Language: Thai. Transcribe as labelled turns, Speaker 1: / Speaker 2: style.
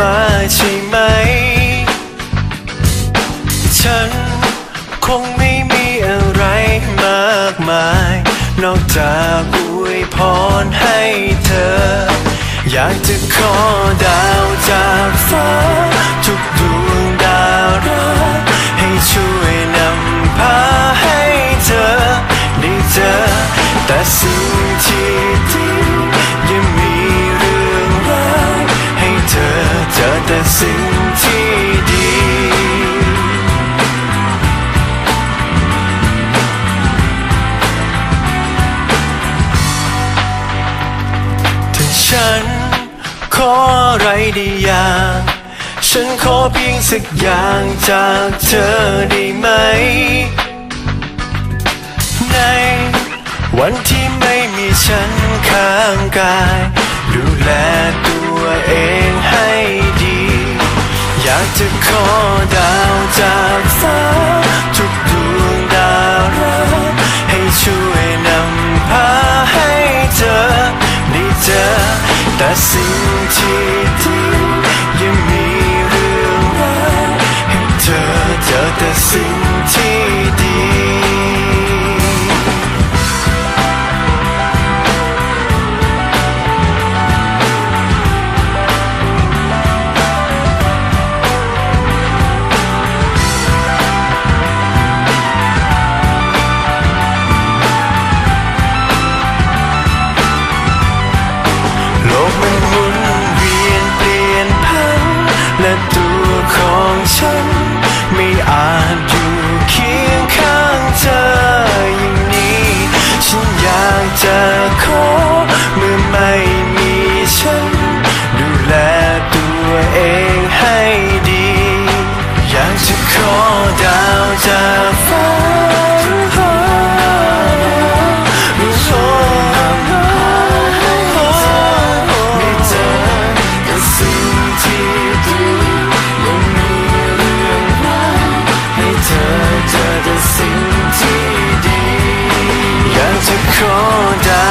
Speaker 1: มาใช่ไหม ฉันคงไม่มีอะไรมากมาย นอกจากอวยพรให้เธอ อยากจะขอดาวจากฟ้า ทุกดวงดารักให้ช่วยนำพาให้เธอ ได้เจอแต่สิ่งที่ สิ่งที่ดีถ้าฉันขออะไรได้อย่างฉันขอเพียงสักอย่างจากเธอได้ไหม ในวันที่ไม่มีฉันข้างกาย ดูแลตัว จะขอดาวจากฟ้าทุกดวงดาวรักให้ช่วยนำพาให้เธอได้เจอแต่สิ่งที่ดียังมี จากฟ้าจะได้สิ่งที่ดีอยากจะขอได